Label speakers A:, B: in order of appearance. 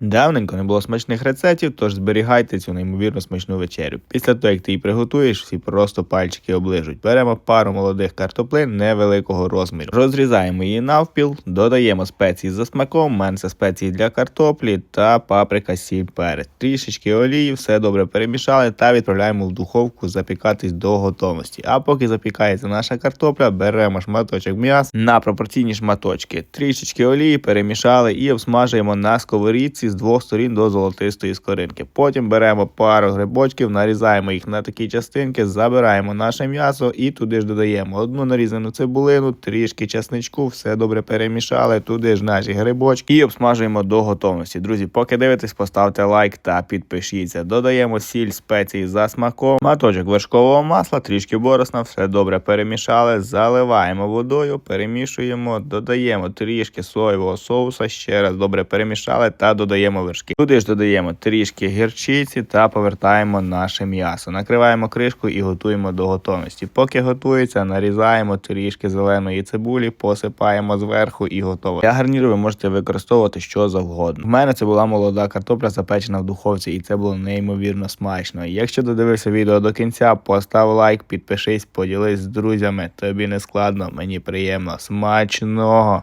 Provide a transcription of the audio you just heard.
A: Давненько не було смачних рецептів, тож зберігайте цю неймовірно смачну вечерю. Після того, як ти її приготуєш, всі просто пальчики оближуть. Беремо пару молодих картоплин невеликого розміру. Розрізаємо її навпіл, додаємо спеції за смаком, у мене спеції для картоплі та паприка, сіль, перець. Трішечки олії, все добре перемішали та відправляємо в духовку запікатись до готовності. А поки запікається наша картопля, беремо шматочок м'яса на пропорційні шматочки. Трішечки олії перемішали і обсмажуємо на сковорідці з двох сторін до золотистої скоринки. Потім беремо пару грибочків, нарізаємо їх на такі частинки, забираємо наше м'ясо і туди ж додаємо одну нарізану цибулину, трішки часничку, все добре перемішали, туди ж наші грибочки і обсмажуємо до готовності. Друзі, поки дивитесь, поставте лайк та підпишіться. Додаємо сіль, спеції за смаком, маточок вершкового масла, трішки борошна, все добре перемішали, заливаємо водою, перемішуємо, додаємо трішки соєвого соуса, ще раз добре перемішали та додаємо вершки. Туди ж додаємо трішки гірчиці та повертаємо наше м'ясо. Накриваємо кришку і готуємо до готовності. Поки готується, нарізаємо трішки зеленої цибулі, посипаємо зверху і готово. Для гарніру ви можете використовувати що завгодно. У мене це була молода картопля, запечена в духовці, і це було неймовірно смачно. Якщо додивився відео до кінця, постав лайк, підпишись, поділись з друзями. Тобі не складно, мені приємно. Смачного!